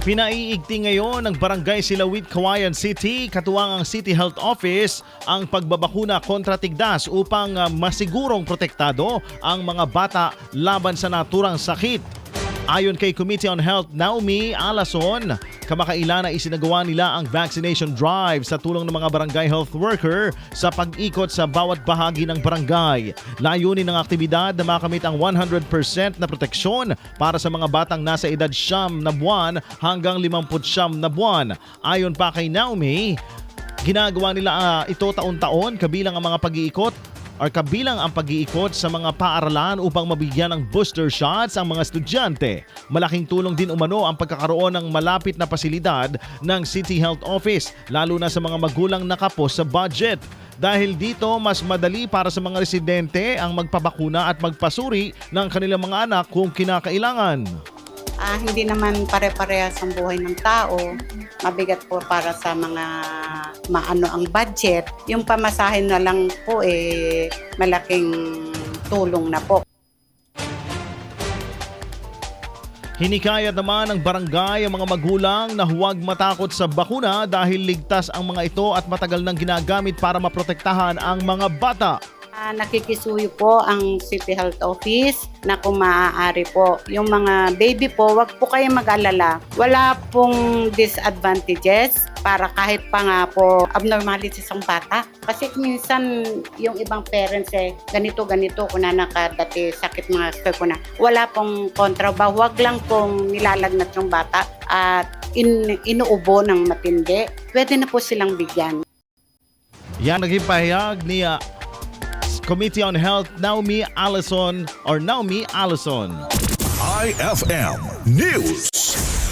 Pinaiigting ngayon ng Barangay Silawit, Kawayan City, katuwang ang City Health Office ang pagbabakuna kontra tigdas upang ah, masigurong protektado ang mga bata laban sa naturang sakit. Ayon kay Committee on Health Naomi Alason, kamakailan na isinagawa nila ang vaccination drive sa tulong ng mga barangay health worker sa pag-ikot sa bawat bahagi ng barangay. Layunin ng aktibidad na makamit ang 100% na proteksyon para sa mga batang nasa edad siyam na buwan hanggang 50 siyam na buwan. Ayon pa kay Naomi, ginagawa nila ah, ito taon-taon kabilang ang mga pag-iikot or kabilang ang pag-iikot sa mga paaralan upang mabigyan ng booster shots ang mga estudyante. Malaking tulong din umano ang pagkakaroon ng malapit na pasilidad ng City Health Office, lalo na sa mga magulang nakapos sa budget. Dahil dito, mas madali para sa mga residente ang magpabakuna at magpasuri ng kanilang mga anak kung kinakailangan. Ah, hindi naman pare-parehas ang buhay ng tao. Mabigat po para sa mga maano ang budget. Yung pamasahin na lang po eh malaking tulong na po. Hinikayat naman ng barangay ang mga magulang na huwag matakot sa bakuna dahil ligtas ang mga ito at matagal nang ginagamit para maprotektahan ang mga bata. Nakikisuyo po ang City Health Office na kung maaari po. Yung mga baby po, wag po kayo mag-alala. Wala pong disadvantages para kahit pa nga po abnormalities ang bata. Kasi minsan yung ibang parents eh, ganito, ganito, kung na nakadati sakit mga sir ko na. Wala pong kontra ba? Wag lang pong nilalagnat yung bata at in, inuubo ng matindi. Pwede na po silang bigyan. Yan naging pahayag ni Committee on Health Naomi Allison or Naomi Allison. IFM News.